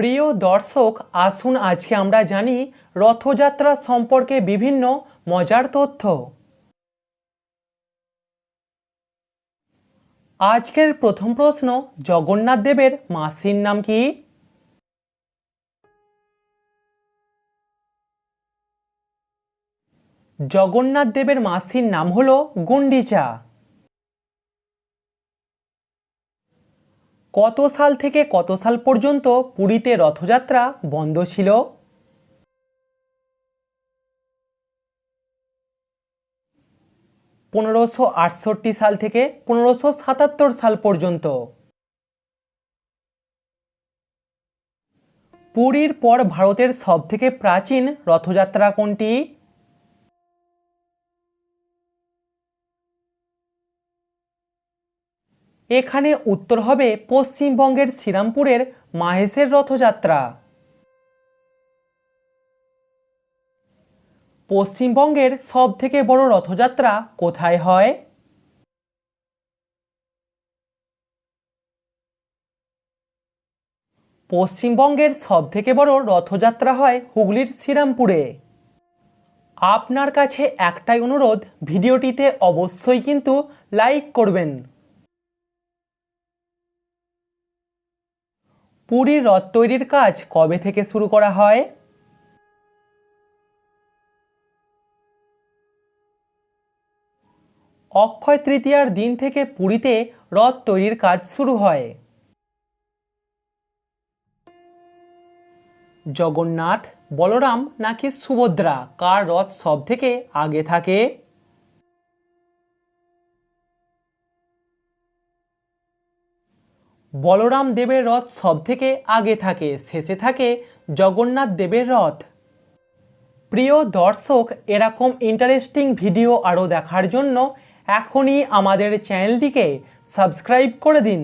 প্রিয় দর্শক, আসুন আজকে আমরা জানি রথযাত্রা সম্পর্কে বিভিন্ন মজার তথ্য। আজকের প্রথম প্রশ্ন, জগন্নাথ দেবের মাসির নাম কি? জগন্নাথ দেবের মাসির নাম হল গুন্ডিচা। কত সাল থেকে কত সাল পর্যন্ত পুরীতে রথযাত্রা বন্ধ ছিল? পনেরোশো আটষট্টি সাল থেকে পনেরোশো সাতাত্তর সাল পর্যন্ত। পুরীর পর ভারতের সবথেকে প্রাচীন রথযাত্রা কোনটি? এখানে উত্তর হবে পশ্চিমবঙ্গের শ্রীরামপুরের মাহেশের রথযাত্রা। পশ্চিমবঙ্গের সবথেকে বড় রথযাত্রা কোথায় হয়? পশ্চিমবঙ্গের সবথেকে বড় রথযাত্রা হয় হুগলির শ্রীরামপুরে। আপনার কাছে একটাই অনুরোধ, ভিডিওটিতে অবশ্যই কিন্তু লাইক করবেন। পুরীর রথ তৈরির কাজ কবে থেকে শুরু করা হয়? অক্ষয় তৃতীয়ার দিন থেকে পুরীতে রথ তৈরির কাজ শুরু হয়। জগন্নাথ, বলরাম নাকি সুভদ্রা, কার রথ সব থেকে আগে থাকে? বলরাম দেবের রথ সব থেকে আগে থাকে, শেষে থাকে জগন্নাথ দেবের রথ। প্রিয় দর্শক, এরকম ইন্টারেস্টিং ভিডিও আরও দেখার জন্য এখনই আমাদের চ্যানেলটিকে সাবস্ক্রাইব করে দিন।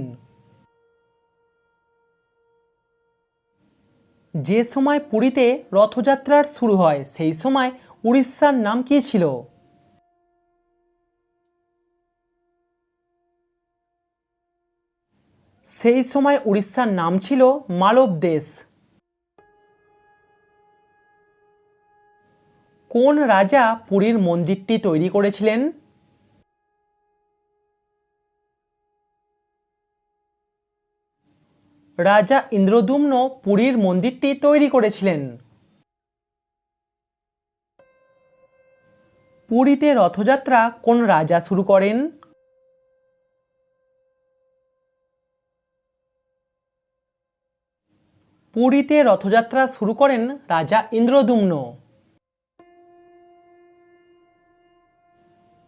যে সময় পুরীতে রথযাত্রার শুরু হয়, সেই সময় উড়িষ্যার নাম কী ছিল? সেই সময় উড়িষ্যার নাম ছিল মালব দেশ। কোন রাজা পুরীর মন্দিরটি তৈরি করেছিলেন? রাজা ইন্দ্রদুম্ন পুরীর মন্দিরটি তৈরি করেছিলেন। পুরীতে রথযাত্রা কোন রাজা শুরু করেন? পুরীতে রথযাত্রা শুরু করেন রাজা ইন্দ্রদুম্ন।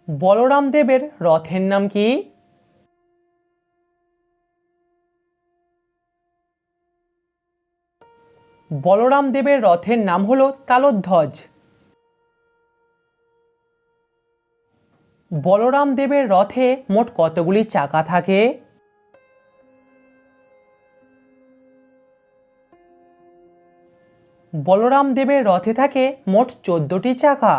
বলরাম দেবের রথের নাম কি? বলরাম দেবের রথের নাম হল তালোধ্বজ। বলরাম দেবের রথে মোট কতগুলি চাকা থাকে? বলরাম দেবের রথে থাকে মোট চোদ্দটি চাকা।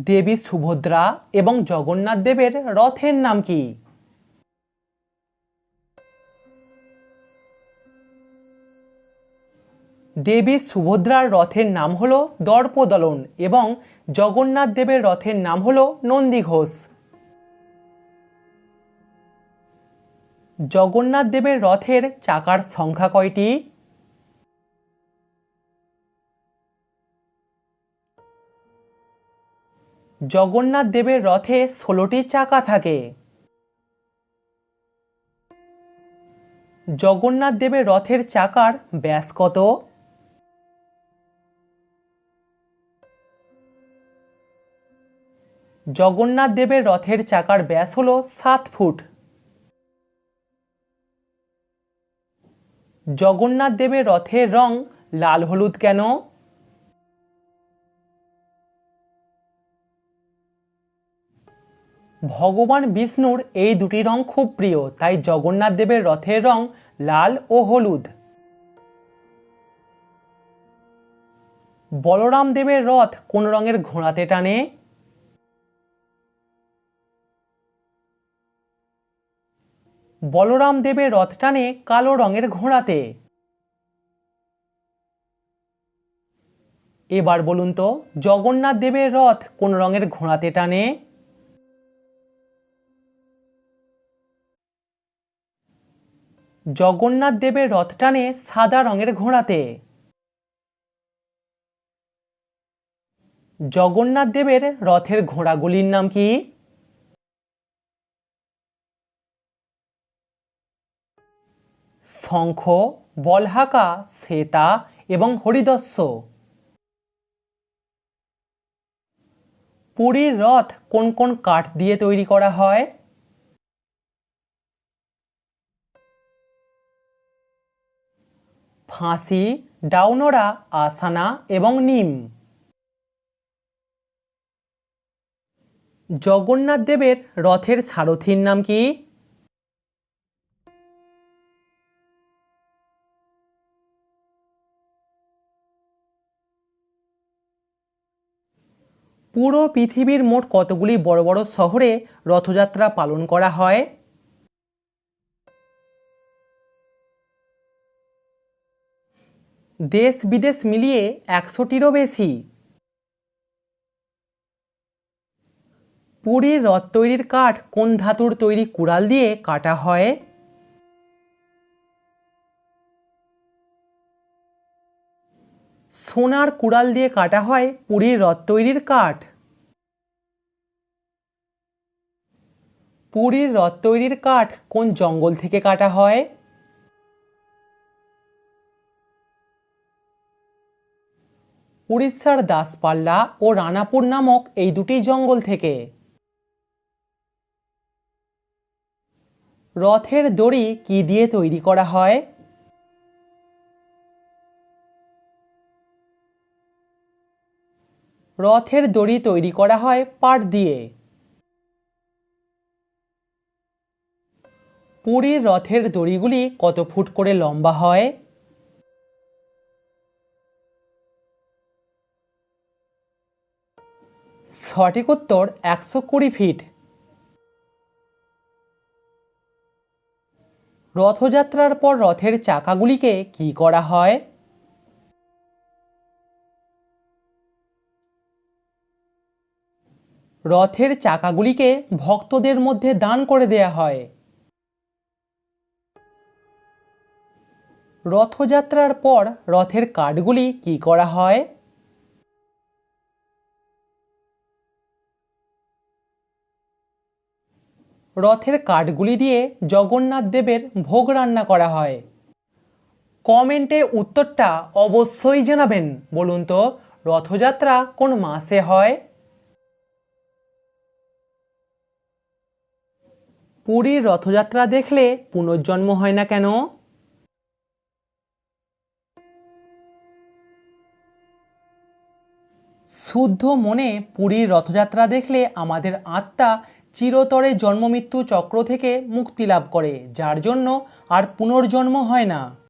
দেবী সুভদ্রা এবং জগন্নাথ দেবের রথের নাম কি? দেবী সুভদ্রার রথের নাম হল দর্পদলন এবং জগন্নাথ দেবের রথের নাম হল নন্দীঘোষ জগন্নাথ দেবের রথের চাকার সংখ্যা কয়টি? জগন্নাথ দেবের রথে ষোলোটি চাকা থাকে। জগন্নাথ দেবের রথের চাকার ব্যাস কত? জগন্নাথ দেবের রথের চাকার ব্যাস হল সাত ফুট। জগন্নাথ দেবের রথের রং লাল হলুদ কেন? ভগবান বিষ্ণুর এই দুটি রং খুব প্রিয়, তাই জগন্নাথ দেবের রথের রং লাল ও হলুদ। বলরাম দেবের রথ কোন রঙের ঘোড়াতে টানে? বলরাম দেবের রথ টানে কালো রঙের ঘোড়াতে। এবার বলুন তো, জগন্নাথ দেবের রথ কোন রঙের ঘোড়াতে টানে? জগন্নাথ দেবের রথ টানে সাদা রঙের ঘোড়াতে। জগন্নাথ দেবের রথের ঘোড়াগুলির নাম কি? শঙ্খ, বলহাকা, শ্বেতা এবং হরিদস্য। পুরীর রথ কোন কোন কাঠ দিয়ে তৈরি করা হয়? ফাঁসি, ডাউনোরা, আসানা এবং নিম। জগন্নাথ দেবের রথের সারথীর নাম কি? পুরো পৃথিবীর মোট কতগুলি বড় বড় শহরে রথযাত্রা পালন করা হয়? দেশ বিদেশ মিলিয়ে একশোটিরও বেশি। পুরীর রথ তৈরির কাঠ কোন ধাতুর তৈরি কুড়াল দিয়ে কাটা হয়? সোনার কুড়াল দিয়ে কাটা হয় পুরীর রথ তৈরির কাঠ। পুরীর রথ তৈরির কাঠ কোন জঙ্গল থেকে কাটা হয়? উড়িষ্যার দাসপাল্লা ও রানাপুর নামক এই দুটি জঙ্গল থেকে। রথের দড়ি কি দিয়ে তৈরি করা হয়? রথের দড়ি তৈরি করা হয় পাট দিয়ে। পুরীর রথের দড়িগুলি কত ফুট করে লম্বা হয়? সঠিক উত্তর একশো কুড়ি ফিট। রথযাত্রার পর রথের চাকাগুলিকে কি করা হয়? রথের চাকাগুলিকে ভক্তদের মধ্যে দান করে দেয়া হয়। রথযাত্রার পর রথের কাঠগুলি কি করা হয়? রথের কাঠগুলি দিয়ে জগন্নাথ দেবের ভোগ রান্না করা হয়। কমেন্টে উত্তরটা অবশ্যই জানাবেন। বলুন তো, রথযাত্রা কোন মাসে হয়? পুরীর রথযাত্রা দেখলে পুনর্জন্ম হয় না কেন? শুদ্ধ মনে পুরীর রথযাত্রা দেখলে আমাদের আত্মা চিরতরে জন্মমৃত্যু চক্র থেকে মুক্তি লাভ করে, যার জন্য আর পুনর্জন্ম হয় না।